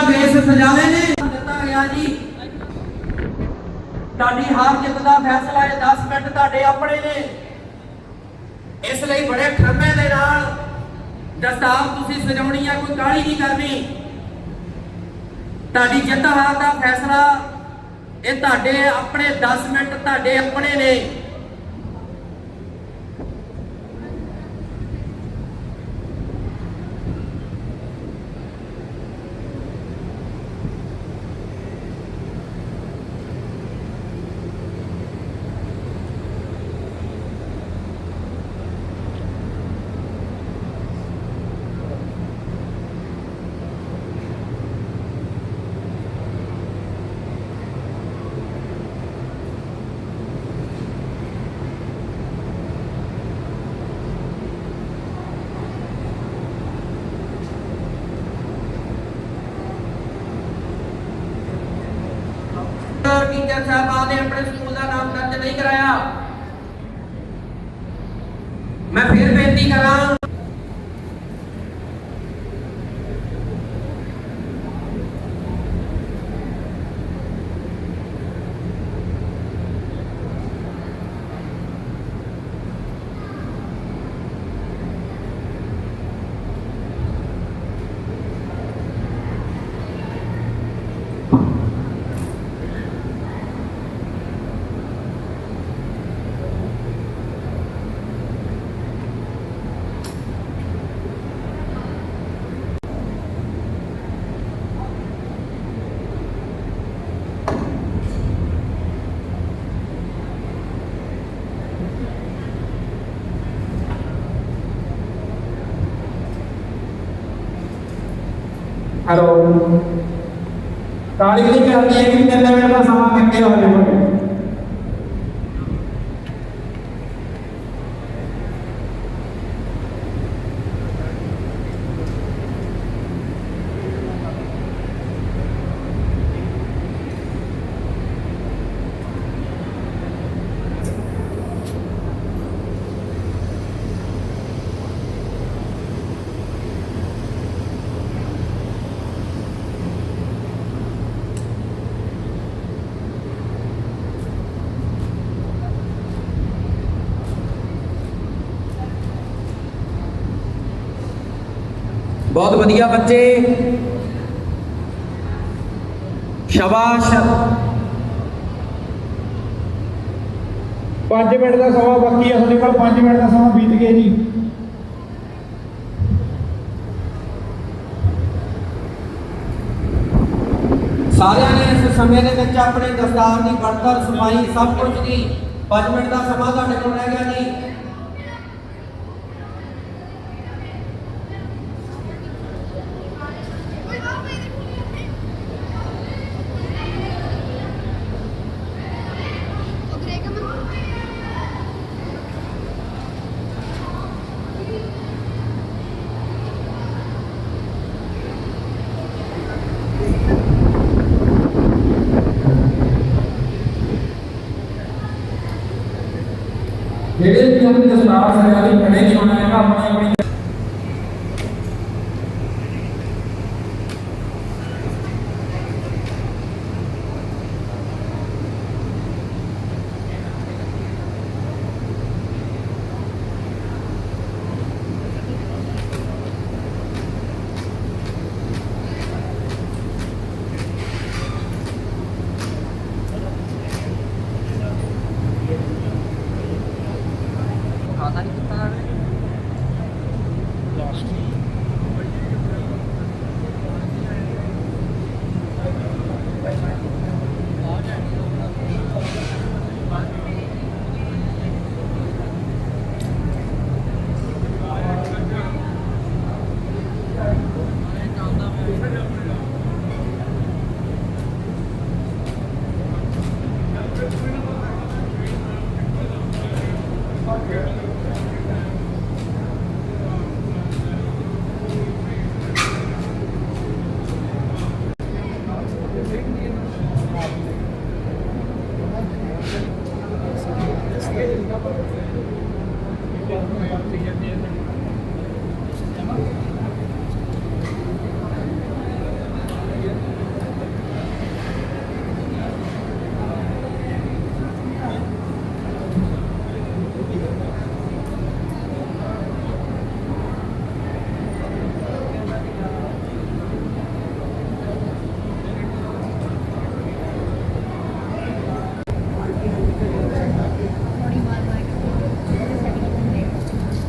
ਕੁੜੀਆਂ ਸਜਾਵੇ ਨੇ। ਦਿੱਤਾ ਗਿਆ ਜੀ। ਤੁਹਾਡੀ ਹਾਰ ਜਿੱਤ ਦਾ ਫੈਸਲਾ ਇਹ 10 ਮਿੰਟ ਤੁਹਾਡੇ ਆਪਣੇ ਨੇ। ਇਸ ਲਈ ਬੜੇ ਠਰਮੇ ਦੇ ਨਾਲ ਦਸਤਾਰ ਤੁਸੀਂ ਸਜਾਉਣੀ ਆ, ਕੋਈ ਕਾਹਲੀ ਨਹੀਂ ਕਰਨੀ। ਤੁਹਾਡੀ ਜਿੱਤ ਹਾਰ ਦਾ ਫੈਸਲਾ ਇਹ ਤੁਹਾਡੇ ਆਪਣੇ 10 ਮਿੰਟ ਤੁਹਾਡੇ ਆਪਣੇ ਨੇ। ਟੀਚਰ ਸਾਹਿਬਾਨ ਨੇ ਆਪਣੇ ਸਕੂਲ ਦਾ ਨਾਮ ਦਰਜ ਨਹੀਂ ਕਰਾਇਆ। ਮੈਂ ਫਿਰ ਬੇਨਤੀ ਕਰਾਂ ਹੈਲੋ ਤਾਲੀ ਨਹੀਂ ਕਰਦੀ ਹੈ ਕਿ ਤਿੰਨ ਬਹੁਤ ਵਧੀਆ ਬੱਚੇ। ਸ਼ਾਬਾਸ਼। 5 ਮਿੰਟ ਦਾ ਸਮਾਂ ਬਾਕੀ ਹੈ ਤੁਹਾਡੇ ਕੋਲ 5 ਮਿੰਟ ਦਾ ਸਮਾਂ ਬੀਤ ਗਿਆ ਜੀ। ਸਾਰਿਆਂ ਨੇ ਇਸ ਸਮੇਂ ਦੇ ਵਿੱਚ ਆਪਣੇ ਦਸਤਾਰ ਦੀ ਬਣਤਰ ਸਫ਼ਾਈ ਸਭ ਕੁਝ ਦੀ। 5 ਮਿੰਟ ਦਾ ਸਮਾਂ ਤੁਹਾਡੇ ਕੋਲ ਰਹਿ ਗਿਆ ਜੀ। ਜਿਹੜੇ ਦਸਤਾਰ ਸਜਾ ਕੇ ਖੜੇ ਨਹੀਂ ਹੋਣਾ ਹੈਗਾ ਆਪਣੀ ਆਪਣੀ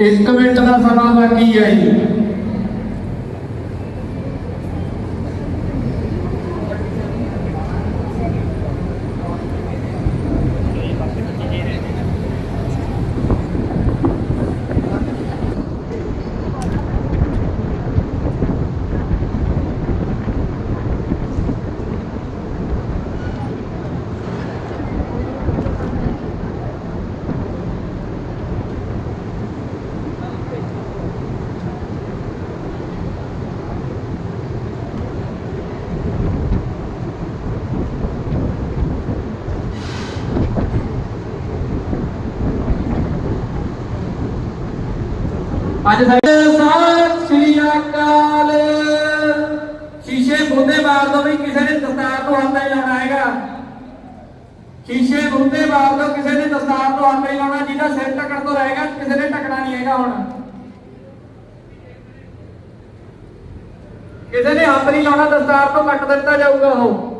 ਇੱਕ ਮਿੰਟ ਦਾ ਸਮਾਂ ਬਾਕੀ ਹੈ ਜੀ। ਅੱਜ ਸਾਡੇ ਸਤਿ ਸ੍ਰੀ ਅਕਾਲ। ਸ਼ੀਸ਼ੇ ਮੁੰਦੇ ਮਾਰ ਦੋ ਵੀ ਕਿਸੇ ਨੇ ਦਸਤਾਰ ਤੋਂ ਹੱਥ ਨਹੀਂ ਲਾਉਣਾ ਹੈਗਾ। ਸ਼ੀਸ਼ੇ ਮੁੰਦੇ ਮਾਰ ਦੋ ਕਿਸੇ ਨੇ ਦਸਤਾਰ ਤੋਂ ਹੱਥ ਨਹੀਂ ਲਾਉਣਾ ਜਿਹਦਾ ਸਿਰ ਟਕਣ ਤੋਂ ਰਹੇਗਾ, ਕਿਸੇ ਨੇ ਟਕਣਾ ਨਹੀਂ ਹੈਗਾ ਹੁਣ। ਕਿਸੇ ਨੇ ਹੱਥ ਨਹੀਂ ਲਾਉਣਾ, ਦਸਤਾਰ ਤੋਂ ਕੱਟ ਦਿੱਤਾ ਜਾਊਗਾ ਉਹ।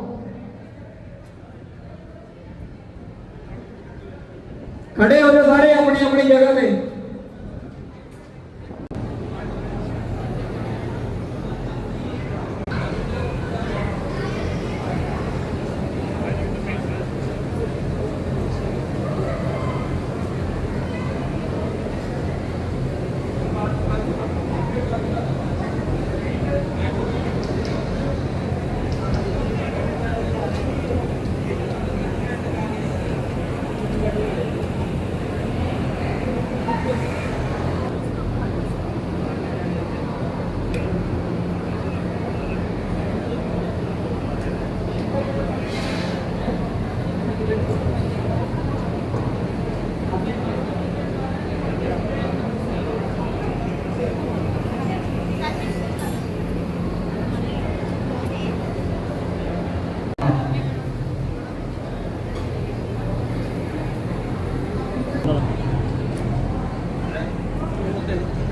ਖੜੇ ਹੋ ਜਾਓ ਸਾਰੇ ਆਪਣੀ ਆਪਣੀ ਜਗ੍ਹਾ ਤੇ।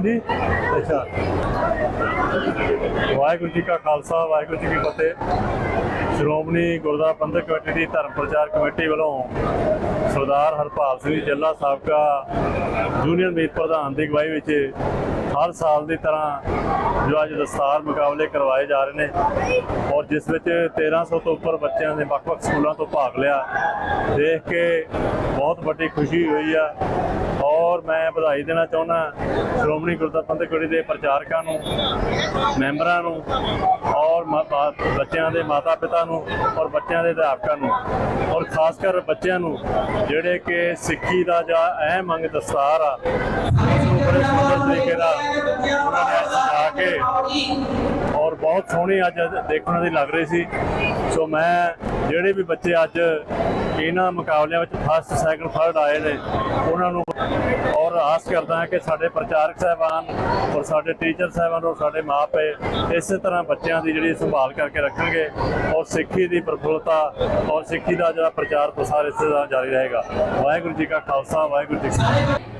ਹਾਂਜੀ। ਅੱਛਾ। ਵਾਹਿਗੁਰੂ ਜੀ ਕਾ ਖਾਲਸਾ, ਵਾਹਿਗੁਰੂ ਜੀ ਕੀ ਫਤਿਹ। ਸ਼੍ਰੋਮਣੀ ਗੁਰਦੁਆਰਾ ਪ੍ਰਬੰਧਕ ਕਮੇਟੀ ਦੀ ਧਰਮ ਪ੍ਰਚਾਰ ਕਮੇਟੀ ਵੱਲੋਂ ਸਰਦਾਰ ਹਰਪਾਲ ਸਿੰਘ ਜੀ ਜੱਲਾ ਸਾਬਕਾ ਜੂਨੀਅਰ ਮੀਤ ਪ੍ਰਧਾਨ ਦੀ ਅਗਵਾਈ ਵਿੱਚ ਹਰ ਸਾਲ ਦੀ ਤਰ੍ਹਾਂ ਜੋ ਅੱਜ ਦਸਤਾਰ ਮੁਕਾਬਲੇ ਕਰਵਾਏ ਜਾ ਰਹੇ ਨੇ ਔਰ ਜਿਸ ਵਿੱਚ 1300 ਤੋਂ ਉੱਪਰ ਬੱਚਿਆਂ ਨੇ ਵੱਖ-ਵੱਖ ਸਕੂਲਾਂ ਤੋਂ ਭਾਗ ਲਿਆ। ਦੇਖ ਕੇ ਬਹੁਤ ਵੱਡੀ ਖੁਸ਼ੀ ਹੋਈ ਆ। ਔਰ ਮੈਂ ਵਧਾਈ ਦੇਣਾ ਚਾਹੁੰਦਾ ਸ਼੍ਰੋਮਣੀ ਗੁਰਦੁਆਰਾ ਪ੍ਰਬੰਧਕ ਕਮੇਟੀ ਦੇ ਪ੍ਰਚਾਰਕਾਂ ਨੂੰ, ਮੈਂਬਰਾਂ ਨੂੰ ਔਰ ਮਾ- ਬਾ- ਬੱਚਿਆਂ ਦੇ ਮਾਤਾ-ਪਿਤਾ ਨੂੰ ਔਰ ਬੱਚਿਆਂ ਦੇ ਅਧਿਆਪਕਾਂ ਨੂੰ ਔਰ ਖਾਸ ਕਰ ਬੱਚਿਆਂ ਨੂੰ ਜਿਹੜੇ ਕਿ ਸਿੱਖੀ ਦਾ ਜਾਂ ਅਹਿਮ ਅੰਗ ਦਸਤਾਰ ਆ ਉਸ ਨੂੰ ਬੜੇ ਸੁੰਦਰ ਤਰੀਕੇ ਨਾਲ ਉਹਨਾਂ ਨੇ ਅੱਜ ਕੇ ਔਰ ਬਹੁਤ ਸੋਹਣੀ ਅੱਜ ਦੇਖਣ ਦੀ ਲੱਗ ਰਹੀ ਸੀ। ਸੋ ਮੈਂ, ਜਿਹੜੇ ਵੀ ਬੱਚੇ ਅੱਜ ਇਹਨਾਂ ਮੁਕਾਬਲਿਆਂ ਵਿੱਚ ਫਸਟ ਸੈਕੰਡ ਥਰਡ ਆਏ ਨੇ। ਉਹਨਾਂ ਨੂੰ ਔਰ ਆਸ ਕਰਦਾ ਹਾਂ ਕਿ ਸਾਡੇ ਪ੍ਰਚਾਰਕ ਸਾਹਿਬਾਨ ਔਰ ਸਾਡੇ ਟੀਚਰ ਸਾਹਿਬਾਨ ਔਰ ਸਾਡੇ ਮਾਪੇ ਇਸੇ ਤਰ੍ਹਾਂ ਬੱਚਿਆਂ ਦੀ ਜਿਹੜੀ ਸੰਭਾਲ ਕਰਕੇ ਰੱਖਣਗੇ ਔਰ ਸਿੱਖੀ ਦੀ ਪ੍ਰਫੁੱਲਤਾ ਔਰ ਸਿੱਖੀ ਦਾ ਜਿਹੜਾ ਪ੍ਰਚਾਰ ਪ੍ਰਸਾਰ ਇਸੇ ਤਰ੍ਹਾਂ ਜਾਰੀ ਰਹੇਗਾ। ਵਾਹਿਗੁਰੂ ਜੀ ਕਾ ਖਾਲਸਾ, ਵਾਹਿਗੁਰੂ ਜੀ ਕੀ ਫਤਿਹ।